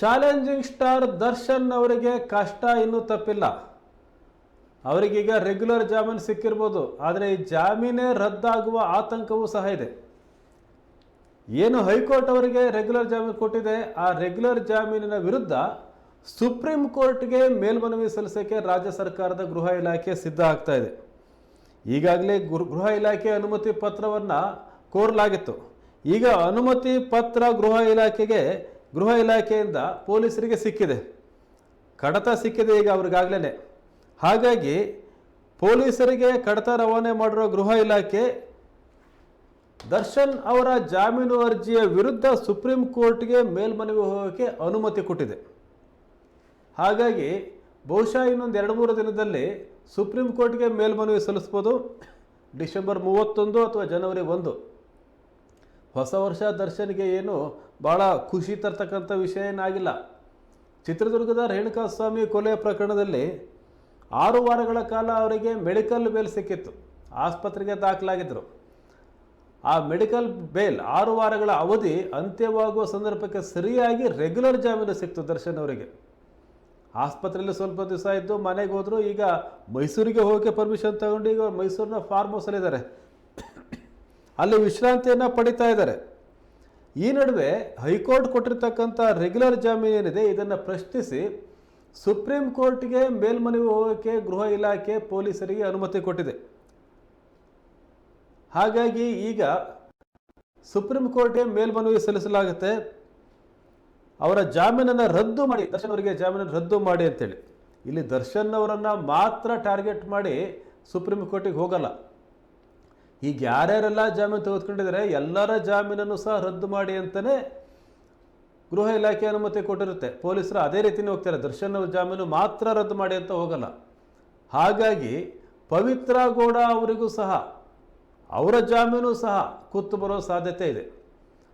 Challenging star Darshan ಅವರಿಗೆ ಕಷ್ಟ ಇನ್ನೂ ತಪ್ಪಿಲ್ಲ. ಅವರಿಗೀಗ ರೆಗ್ಯುಲರ್ ಜಾಮೀನು ಸಿಕ್ಕಿರ್ಬೋದು, ಆದರೆ ಈ ಜಾಮೀನೇ ರದ್ದಾಗುವ ಆತಂಕವೂ ಸಹ ಇದೆ. ಏನು ಹೈಕೋರ್ಟ್ ಅವರಿಗೆ ರೆಗ್ಯುಲರ್ ಜಾಮೀನು ಕೊಟ್ಟಿದೆ, ಆ ರೆಗ್ಯುಲರ್ ಜಾಮೀನಿನ ವಿರುದ್ಧ ಸುಪ್ರೀಂ ಕೋರ್ಟ್ಗೆ ಮೇಲ್ಮನವಿ ಸಲ್ಲಿಸೋಕ್ಕೆ ರಾಜ್ಯ ಸರ್ಕಾರದ ಗೃಹ ಇಲಾಖೆ ಸಿದ್ಧ ಆಗ್ತಾ ಇದೆ. ಈಗಾಗಲೇ ಗೃಹ ಇಲಾಖೆ ಅನುಮತಿ ಪತ್ರವನ್ನು ಕೋರಲಾಗಿತ್ತು. ಈಗ ಅನುಮತಿ ಪತ್ರ ಗೃಹ ಇಲಾಖೆಗೆ ಗೃಹ ಇಲಾಖೆಯಿಂದ ಪೊಲೀಸರಿಗೆ ಸಿಕ್ಕಿದೆ. ಕಡತ ಸಿಕ್ಕಿದೆ ಈಗ ಅವ್ರಿಗಾಗಲೇ ಹಾಗಾಗಿ ಪೊಲೀಸರಿಗೆ ಕಡತ ರವಾನೆ ಮಾಡಿರೋ ಗೃಹ ಇಲಾಖೆ ದರ್ಶನ್ ಅವರ ಜಾಮೀನು ಅರ್ಜಿಯ ವಿರುದ್ಧ ಸುಪ್ರೀಂ ಕೋರ್ಟ್ಗೆ ಮೇಲ್ಮನವಿ ಹೋಗೋಕ್ಕೆ ಅನುಮತಿ ಕೊಟ್ಟಿದೆ. ಹಾಗಾಗಿ ಬಹುಶಃ ಇನ್ನೊಂದು ಎರಡು ಮೂರು ದಿನದಲ್ಲಿ ಸುಪ್ರೀಂ ಕೋರ್ಟ್ಗೆ ಮೇಲ್ಮನವಿ ಸಲ್ಲಿಸ್ಬೋದು. ಡಿಸೆಂಬರ್ ಮೂವತ್ತೊಂದು ಅಥವಾ ಜನವರಿ ಒಂದು. ಹೊಸ ವರ್ಷ ದರ್ಶನ್ಗೆ ಏನು ಭಾಳ ಖುಷಿ ತರ್ತಕ್ಕಂಥ ವಿಷಯ ಏನಾಗಿಲ್ಲ. ಚಿತ್ರದುರ್ಗದ ರೇಣುಕಾಸ್ವಾಮಿ ಕೊಲೆ ಪ್ರಕರಣದಲ್ಲಿ ಆರು ವಾರಗಳ ಕಾಲ ಅವರಿಗೆ ಮೆಡಿಕಲ್ ಬೇಲ್ ಸಿಕ್ಕಿತ್ತು. ಆಸ್ಪತ್ರೆಗೆ ದಾಖಲಾಗಿದ್ದರು. ಆ ಮೆಡಿಕಲ್ ಬೇಲ್ ಆರು ವಾರಗಳ ಅವಧಿ ಅಂತ್ಯವಾಗುವ ಸಂದರ್ಭಕ್ಕೆ ಸರಿಯಾಗಿ ರೆಗ್ಯುಲರ್ ಜಾಮೀನು ಸಿಕ್ತು ದರ್ಶನ್ ಅವರಿಗೆ. ಆಸ್ಪತ್ರೆಯಲ್ಲಿ ಸ್ವಲ್ಪ ದಿವಸ ಇದ್ದು ಮನೆಗೆ ಹೋದರು. ಈಗ ಮೈಸೂರಿಗೆ ಹೋಗೋಕ್ಕೆ ಪರ್ಮಿಷನ್ ತಗೊಂಡು ಈಗ ಮೈಸೂರಿನ ಫಾರ್ಮ್ ಹೌಸಲ್ಲಿದ್ದಾರೆ ಅಲ್ಲಿ ವಿಶ್ರಾಂತಿಯನ್ನು ಪಡಿತಾ ಇದ್ದಾರೆ. ಈ ನಡುವೆ ಹೈಕೋರ್ಟ್ ಕೊಟ್ಟಿರ್ತಕ್ಕಂಥ ರೆಗ್ಯುಲರ್ ಜಾಮೀನು ಏನಿದೆ, ಇದನ್ನು ಪ್ರಶ್ನಿಸಿ ಸುಪ್ರೀಂ ಕೋರ್ಟ್ಗೆ ಮೇಲ್ಮನವಿ ಹೋಗೋಕ್ಕೆ ಗೃಹ ಇಲಾಖೆ ಪೊಲೀಸರಿಗೆ ಅನುಮತಿ ಕೊಟ್ಟಿದೆ. ಹಾಗಾಗಿ ಈಗ ಸುಪ್ರೀಂ ಕೋರ್ಟ್ಗೆ ಮೇಲ್ಮನವಿ ಸಲ್ಲಿಸಲಾಗುತ್ತೆ. ಅವರ ಜಾಮೀನನ್ನು ರದ್ದು ಮಾಡಿ, ದರ್ಶನ್ ಅವರಿಗೆ ಜಾಮೀನನ್ನು ರದ್ದು ಮಾಡಿ ಅಂತೇಳಿ. ಇಲ್ಲಿ ದರ್ಶನ್ ಅವರನ್ನು ಮಾತ್ರ ಟಾರ್ಗೆಟ್ ಮಾಡಿ ಸುಪ್ರೀಂ ಕೋರ್ಟಿಗೆ ಹೋಗಲ್ಲ. ಈಗ ಯಾರ್ಯಾರೆಲ್ಲ ಜಾಮೀನು ತೆಗೆದುಕೊಂಡಿದ್ದಾರೆ, ಎಲ್ಲರ ಜಾಮೀನನ್ನು ಸಹ ರದ್ದು ಮಾಡಿ ಅಂತಲೇ ಗೃಹ ಇಲಾಖೆ ಅನುಮತಿ ಕೊಟ್ಟಿರುತ್ತೆ. ಪೊಲೀಸರು ಅದೇ ರೀತಿಯೇ ಹೋಗ್ತಾರೆ ದರ್ಶನ್ ಅವ್ರ ಜಾಮೀನು ಮಾತ್ರ ರದ್ದು ಮಾಡಿ ಅಂತ ಹೋಗಲ್ಲ. ಹಾಗಾಗಿ ಪವಿತ್ರ ಗೌಡ ಅವರಿಗೂ ಸಹ, ಅವರ ಜಾಮೀನು ಸಹ ಕೂತು ಬರೋ ಸಾಧ್ಯತೆ ಇದೆ.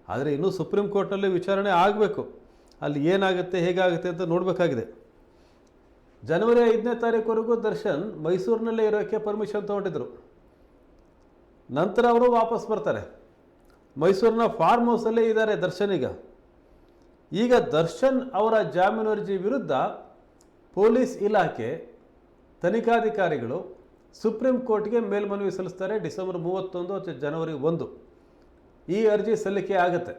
ಆದರೆ ಇನ್ನೂ ಸುಪ್ರೀಂ ಕೋರ್ಟ್ನಲ್ಲಿ ವಿಚಾರಣೆ ಆಗಬೇಕು. ಅಲ್ಲಿ ಏನಾಗುತ್ತೆ, ಹೇಗಾಗುತ್ತೆ ಅಂತ ನೋಡಬೇಕಾಗಿದೆ. ಜನವರಿ ಐದನೇ ತಾರೀಕುವರೆಗೂ ದರ್ಶನ್ ಮೈಸೂರಿನಲ್ಲೇ ಇರೋಕ್ಕೆ ಪರ್ಮಿಷನ್ ತೊಗೊಂಡಿದ್ರು. ನಂತರ ಅವರು ವಾಪಸ್ ಬರ್ತಾರೆ. ಮೈಸೂರಿನ ಫಾರ್ಮ್ ಹೌಸಲ್ಲೇ ಇದ್ದಾರೆ ದರ್ಶನ್ ಈಗ. ಈಗ ದರ್ಶನ್ ಅವರ ಜಾಮೀನು ಅರ್ಜಿ ವಿರುದ್ಧ ಪೊಲೀಸ್ ಇಲಾಖೆ ತನಿಖಾಧಿಕಾರಿಗಳು ಸುಪ್ರೀಂ ಕೋರ್ಟ್ಗೆ ಮೇಲ್ಮನವಿ ಸಲ್ಲಿಸ್ತಾರೆ ಡಿಸೆಂಬರ್ ಮೂವತ್ತೊಂದು ಅಥವಾ ಜನವರಿ ಒಂದು. ಈ ಅರ್ಜಿ ಸಲ್ಲಿಕೆ ಆಗುತ್ತೆ.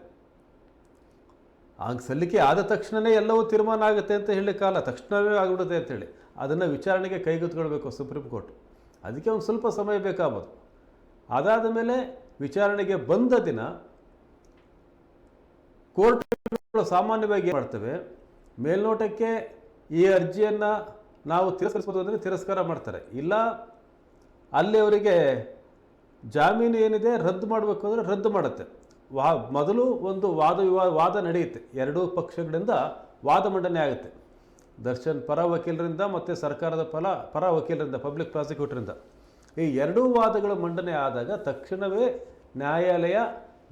ಆಗ ಸಲ್ಲಿಕೆ ಆದ ತಕ್ಷಣವೇ ಎಲ್ಲವೂ ತೀರ್ಮಾನ ಆಗುತ್ತೆ ಅಂತ ಹೇಳಲಿಕ್ಕಾಗಲ್ಲ ತಕ್ಷಣವೇ ಆಗಿಬಿಡುತ್ತೆ ಅಂತೇಳಿ ಅದನ್ನು ವಿಚಾರಣೆಗೆ ಕೈಗೆತ್ಕೊಳ್ಬೇಕು ಸುಪ್ರೀಂ ಕೋರ್ಟ್. ಅದಕ್ಕೆ ಒಂದು ಸ್ವಲ್ಪ ಸಮಯ ಬೇಕಾಗ್ಬೋದು. ಅದಾದ ಮೇಲೆ ವಿಚಾರಣೆಗೆ ಬಂದ ದಿನ ಕೋರ್ಟ್ಗಳು ಸಾಮಾನ್ಯವಾಗಿ ಮಾಡ್ತವೆ? ಮೇಲ್ನೋಟಕ್ಕೆ ಈ ಅರ್ಜಿಯನ್ನು ನಾವು ತಿರಸ್ಕರಿಸ್ಬೋದು ಅಂದರೆ ತಿರಸ್ಕಾರ ಮಾಡ್ತಾರೆ. ಇಲ್ಲ, ಅಲ್ಲಿ ಅವರಿಗೆ ಜಾಮೀನು ಏನಿದೆ ರದ್ದು ಮಾಡಬೇಕು ಅಂದರೆ ರದ್ದು ಮಾಡುತ್ತೆ. ವಾ, ಮೊದಲು ಒಂದು ವಾದ ವಿವಾದ ವಾದ ನಡೆಯುತ್ತೆ. ಎರಡೂ ಪಕ್ಷಗಳಿಂದ ವಾದ ಮಂಡನೆ ಆಗುತ್ತೆ. ದರ್ಶನ್ ಪರ ವಕೀಲರಿಂದ ಮತ್ತು ಸರ್ಕಾರದ ಫಲ ಪರ ವಕೀಲರಿಂದ, ಪಬ್ಲಿಕ್ ಪ್ರಾಸಿಕ್ಯೂಟರಿಂದ. ಈ ಎರಡೂ ವಾದಗಳು ಮಂಡನೆ ಆದಾಗ ತಕ್ಷಣವೇ ನ್ಯಾಯಾಲಯ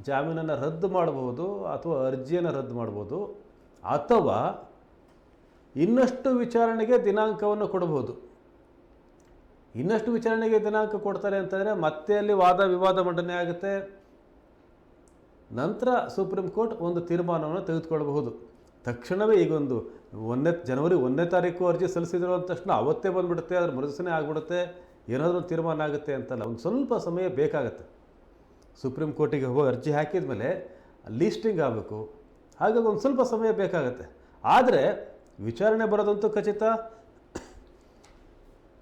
ಜಾಮೀನನ್ನು ರದ್ದು ಮಾಡಬಹುದು ಅಥವಾ ಅರ್ಜಿಯನ್ನು ರದ್ದು ಮಾಡ್ಬೋದು ಅಥವಾ ಇನ್ನಷ್ಟು ವಿಚಾರಣೆಗೆ ದಿನಾಂಕವನ್ನು ಕೊಡಬಹುದು. ಇನ್ನಷ್ಟು ವಿಚಾರಣೆಗೆ ದಿನಾಂಕ ಕೊಡ್ತಾರೆ ಅಂತಂದರೆ ಮತ್ತೆ ಅಲ್ಲಿ ವಾದ ವಿವಾದ ಮಂಡನೆ ಆಗುತ್ತೆ. ನಂತರ ಸುಪ್ರೀಂ ಕೋರ್ಟ್ ಒಂದು ತೀರ್ಮಾನವನ್ನು ತೆಗೆದುಕೊಳ್ಳಬಹುದು. ತಕ್ಷಣವೇ ಈಗೊಂದು ಒಂದನೇ ಜನವರಿ ಒಂದನೇ ತಾರೀಕು ಅರ್ಜಿ ಸಲ್ಲಿಸಿದ್ರು ಅಂದ ತಕ್ಷಣ ಅವತ್ತೇ ಬಂದುಬಿಡುತ್ತೆ ಅದ್ರ ಮರುದಿವಸನೇ ಆಗಿಬಿಡುತ್ತೆ. ಏನಾದರೂ ತೀರ್ಮಾನ ಆಗುತ್ತೆ ಅಂತಲ್ಲ, ಒಂದು ಸ್ವಲ್ಪ ಸಮಯ ಬೇಕಾಗುತ್ತೆ. ಸುಪ್ರೀಂ ಕೋರ್ಟಿಗೆ ಹೋಗಿ ಅರ್ಜಿ ಹಾಕಿದ ಮೇಲೆ ಲೀಸ್ಟಿಂಗ್ ಆಗಬೇಕು. ಹಾಗಾಗಿ ಒಂದು ಸ್ವಲ್ಪ ಸಮಯ ಬೇಕಾಗುತ್ತೆ. ಆದರೆ ವಿಚಾರಣೆ ಬರೋದಂತೂ ಖಚಿತ.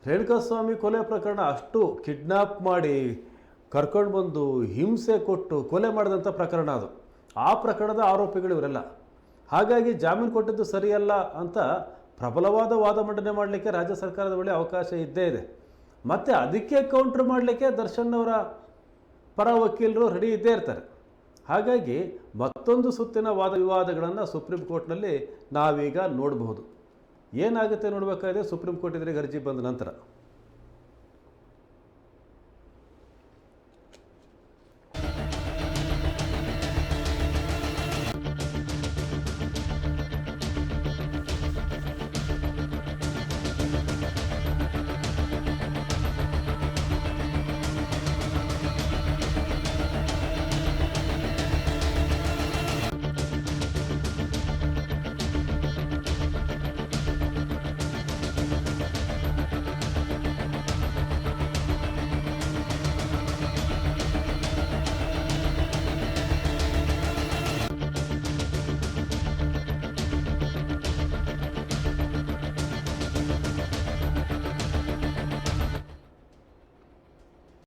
ರೇಣುಕಾಸ್ವಾಮಿ ಕೊಲೆ ಪ್ರಕರಣ ಅಷ್ಟು ಕಿಡ್ನಾಪ್ ಮಾಡಿ ಕರ್ಕೊಂಡು ಬಂದು ಹಿಂಸೆ ಕೊಟ್ಟು ಕೊಲೆ ಮಾಡಿದಂಥ ಪ್ರಕರಣ ಅದು. ಆ ಪ್ರಕರಣದ ಆರೋಪಿಗಳು ಇವರೆಲ್ಲ. ಹಾಗಾಗಿ ಜಾಮೀನು ಕೊಟ್ಟಿದ್ದು ಸರಿಯಲ್ಲ ಅಂತ ಪ್ರಬಲವಾದ ವಾದ ಮಂಡನೆ ಮಾಡಲಿಕ್ಕೆ ರಾಜ್ಯ ಸರ್ಕಾರದ ಬಳಿ ಅವಕಾಶ ಇದ್ದೇ ಇದೆ. ಮತ್ತು ಅದಕ್ಕೆ ಕೌಂಟ್ರ್ ಮಾಡಲಿಕ್ಕೆ ದರ್ಶನ್ ಅವರ ಪರ ವಕೀಲರು ರೆಡಿ ಇದ್ದೇ ಇರ್ತಾರೆ. ಹಾಗಾಗಿ ಮತ್ತೊಂದು ಸುತ್ತಿನ ವಾದ ವಿವಾದಗಳನ್ನು ಸುಪ್ರೀಂ ಕೋರ್ಟ್ನಲ್ಲಿ ನಾವೀಗ ನೋಡಬಹುದು. ಏನಾಗುತ್ತೆ ನೋಡಬೇಕಾದ್ರೆ ಸುಪ್ರೀಂ ಕೋರ್ಟ್ ಎದುರಿಗೆ ಅರ್ಜಿ ಬಂದ ನಂತರ.